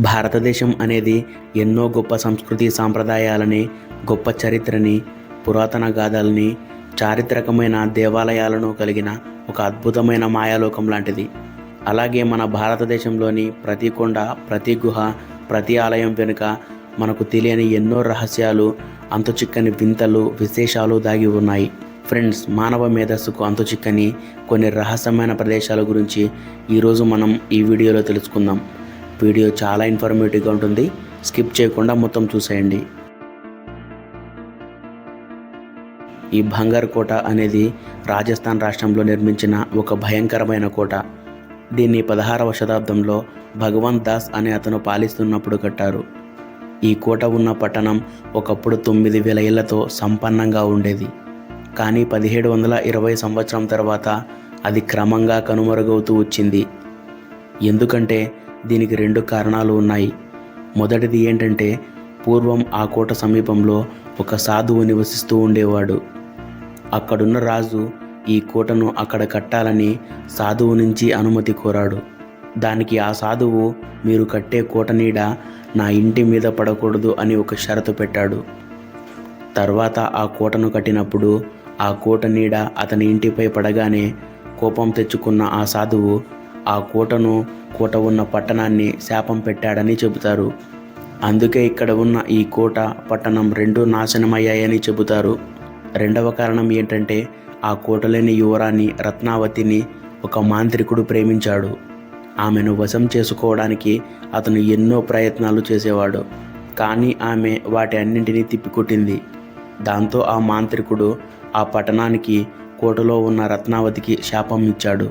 భారతదేశం అనేది ఎన్నో గొప్ప సంస్కృతి సాంప్రదాయాలని గొప్ప చరిత్రని పురాతన గాథల్ని చారిత్రకమైన దేవాలయాలను కలిగిన ఒక అద్భుతమైన మాయాలోకం లాంటిది. అలాగే మన భారతదేశంలోని ప్రతి కొండ ప్రతి గుహ ప్రతి ఆలయం వెనుక మనకు తెలియని ఎన్నో రహస్యాలు అంతుచిక్కని వింతలు విశేషాలు దాగి ఉన్నాయి. ఫ్రెండ్స్ మానవ మేధస్సుకు అంతుచిక్కని కొన్ని రహస్యమైన ప్రదేశాల గురించి ఈరోజు మనం ఈ వీడియోలో తెలుసుకుందాం. వీడియో చాలా ఇన్ఫర్మేటివ్గా ఉంటుంది. స్కిప్ చేయకుండా మొత్తం చూసేయండి. ఈ బంగారు కోట అనేది రాజస్థాన్ రాష్ట్రంలో నిర్మించిన ఒక భయంకరమైన కోట. దీన్ని పదహారవ శతాబ్దంలో భగవంత్ దాస్ అనే అతను పాలిస్తున్నప్పుడు కట్టారు. ఈ కోట ఉన్న పట్టణం ఒకప్పుడు తొమ్మిది వేల ఏళ్ళతో సంపన్నంగా ఉండేది. కానీ పదిహేడు వందల ఇరవై సంవత్సరం తర్వాత అది క్రమంగా కనుమరుగవుతూ వచ్చింది. ఎందుకంటే దీనికి రెండు కారణాలు ఉన్నాయి. మొదటిది ఏంటంటే పూర్వం ఆ కోట సమీపంలో ఒక సాధువు నివసిస్తూ ఉండేవాడు. అక్కడున్న రాజు ఈ కోటను అక్కడ కట్టాలని సాధువు నుంచి అనుమతి కోరాడు. దానికి ఆ సాధువు మీరు కట్టే కోట నీడ నా ఇంటి మీద పడకూడదు అని ఒక షరతు పెట్టాడు. తర్వాత ఆ కోటను కట్టినప్పుడు ఆ కోట నీడ అతని ఇంటిపై పడగానే కోపం తెచ్చుకున్న ఆ సాధువు ఆ కోటను కోట ఉన్న పట్టణాన్ని శాపం పెట్టాడని చెబుతారు. అందుకే ఇక్కడ ఉన్న ఈ కోట పట్టణం రెండు నాశనమయ్యాయని చెబుతారు. రెండవ కారణం ఏంటంటే ఆ కోటలేని యువరాణి రత్నావతిని ఒక మాంత్రికుడు ప్రేమించాడు. ఆమెను వశం చేసుకోవడానికి అతను ఎన్నో ప్రయత్నాలు చేసేవాడు. కానీ ఆమె వాటి అన్నింటినీ తిప్పికొట్టింది. దాంతో ఆ మాంత్రికుడు ఆ పట్టణానికి కోటలో ఉన్న రత్నావతికి శాపం ఇచ్చాడు.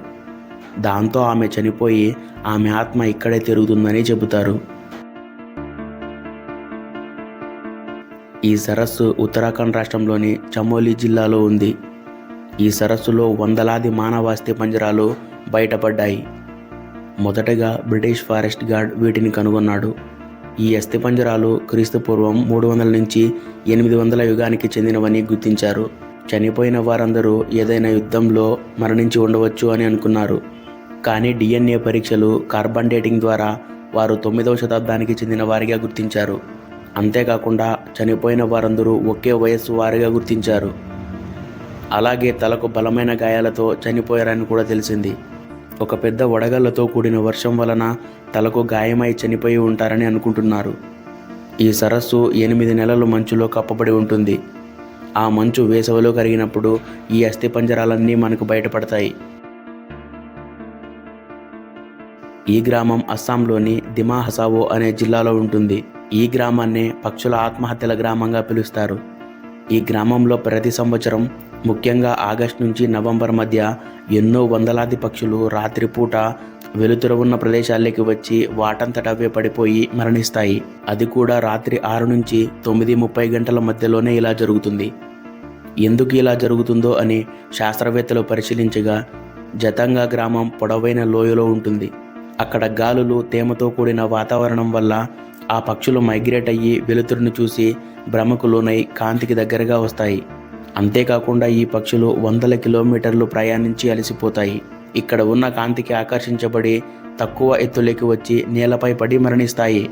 దాంతో ఆమె చనిపోయి ఆమె ఆత్మ ఇక్కడే తిరుగుతుందని చెబుతారు. ఈ సరస్సు ఉత్తరాఖండ్ రాష్ట్రంలోని చమోలి జిల్లాలో ఉంది. ఈ సరస్సులో వందలాది మానవ పంజరాలు బయటపడ్డాయి. మొదటగా బ్రిటిష్ ఫారెస్ట్ గార్డ్ వీటిని కనుగొన్నాడు. ఈ అస్థి పంజరాలు మూడు వందల నుంచి ఎనిమిది వందల యుగానికి చెందినవని గుర్తించారు. చనిపోయిన వారందరూ ఏదైనా యుద్ధంలో మరణించి ఉండవచ్చు అని అనుకున్నారు. కానీ డిఎన్ఏ పరీక్షలు కార్బన్ డేటింగ్ ద్వారా వారు తొమ్మిదవ శతాబ్దానికి చెందిన వారిగా గుర్తించారు. అంతేకాకుండా చనిపోయిన వారందరూ ఒకే వయస్సు వారిగా గుర్తించారు. అలాగే తలకు బలమైన గాయాలతో చనిపోయారని కూడా తెలిసింది. ఒక పెద్ద వడగళ్ళతో కూడిన వర్షం వలన తలకు గాయమై చనిపోయి ఉంటారని అనుకుంటున్నారు. ఈ సరస్సు ఎనిమిది నెలలు మంచులో కప్పబడి ఉంటుంది. ఆ మంచు వేసవిలో కరిగినప్పుడు ఈ అస్థిపంజరాలన్నీ మనకు బయటపడతాయి. ఈ గ్రామం అస్సాంలోని దిమా హసావో అనే జిల్లాలో ఉంటుంది. ఈ గ్రామాన్నే పక్షుల ఆత్మహత్యల గ్రామంగా పిలుస్తారు. ఈ గ్రామంలో ప్రతి సంవత్సరం ముఖ్యంగా ఆగస్టు నుంచి నవంబర్ మధ్య ఎన్నో వందలాది పక్షులు రాత్రిపూట వెలుతురు ఉన్న ప్రదేశాల్లోకి వచ్చి వాటంతటవే పడిపోయి మరణిస్తాయి. అది కూడా రాత్రి ఆరు నుంచి తొమ్మిది ముప్పై గంటల మధ్యలోనే ఇలా జరుగుతుంది. ఎందుకు ఇలా జరుగుతుందో అని శాస్త్రవేత్తలు పరిశీలించగా జతంగా గ్రామం పొడవైన లోయలో ఉంటుంది. అక్కడ గాలులు తేమతో కూడిన వాతావరణం వల్ల ఆ పక్షులు మైగ్రేట్ అయ్యి వెలుతురును చూసి భ్రమకు లోనై కాంతికి దగ్గరగా వస్తాయి. అంతేకాకుండా ఈ పక్షులు వందల కిలోమీటర్లు ప్రయాణించి అలసిపోతాయి. ఇక్కడ ఉన్న కాంతికి ఆకర్షించబడి తక్కువ ఎత్తులోకి వచ్చి నేలపై పడి మరణిస్తాయి.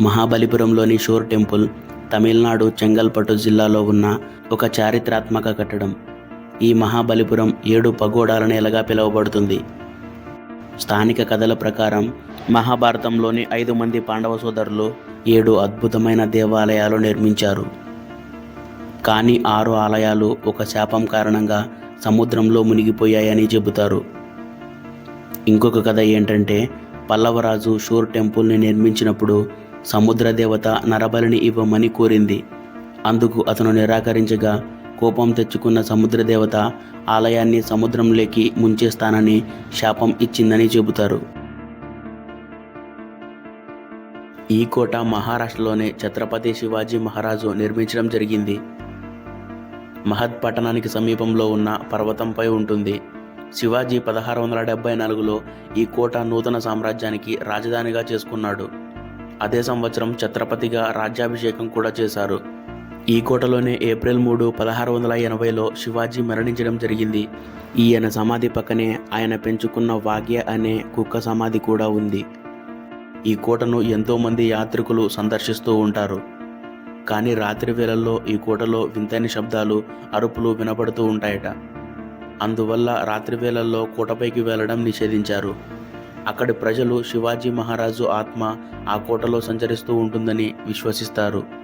మహాబలిపురంలోని షోర్ టెంపుల్ తమిళనాడు చెంగల్పట్టు జిల్లాలో ఉన్న ఒక చారిత్రాత్మక కట్టడం. ఈ మహాబలిపురం ఏడు పగోడాల నేలగా పిలువబడుతుంది? స్థానిక కథల ప్రకారం మహాభారతంలోని ఐదు మంది పాండవ సోదరులు ఏడు అద్భుతమైన దేవాలయాలు నిర్మించారు. కానీ ఆరు ఆలయాలు ఒక శాపం కారణంగా సముద్రంలో మునిగిపోయాయని చెబుతారు. ఇంకొక కథ ఏంటంటే పల్లవరాజు షూర్ టెంపుల్ని నిర్మించినప్పుడు సముద్ర దేవత నరబలిని ఇవ్వమని కోరింది. అందుకు అతను నిరాకరించగా కోపం తెచ్చుకున్న సముద్రదేవత ఆలయాన్ని సముద్రంలోకి ముంచేస్తానని శాపం ఇచ్చిందని చెబుతారు. ఈ కోట మహారాష్ట్రలోనే ఛత్రపతి శివాజీ మహారాజు నిర్మించడం జరిగింది. మహద్ పట్టణానికి సమీపంలో ఉన్న పర్వతంపై ఉంటుంది. శివాజీ పదహారు వందల డెబ్బై నాలుగులో ఈ కోట నూతన సామ్రాజ్యానికి రాజధానిగా చేసుకున్నాడు. అదే సంవత్సరం ఛత్రపతిగా రాజ్యాభిషేకం కూడా చేశారు. ఈ కోటలోనే ఏప్రిల్ మూడు పదహారు వందల ఎనభైలో శివాజీ మరణించడం జరిగింది. ఈయన సమాధి పక్కనే ఆయన పెంచుకున్న వాగ్య అనే కుక్క సమాధి కూడా ఉంది. ఈ కోటను ఎంతోమంది యాత్రికులు సందర్శిస్తూ ఉంటారు. కానీ రాత్రి వేళల్లో ఈ కోటలో వింతైన శబ్దాలు అరుపులు వినపడుతూ ఉంటాయట. అందువల్ల రాత్రి వేళల్లో కోటపైకి వెళ్ళడం నిషేధించారు. అక్కడి ప్రజలు శివాజీ మహారాజు ఆత్మ ఆ కోటలో సంచరిస్తూ ఉంటుందని విశ్వసిస్తారు.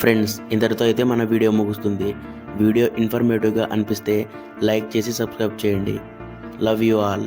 ఫ్రెండ్స్ ఇంతటితో అయితే మన వీడియో ముగుస్తుంది. వీడియో ఇన్ఫర్మేటివ్గా అనిపిస్తే లైక్ చేసి సబ్స్క్రైబ్ చేయండి. Love you all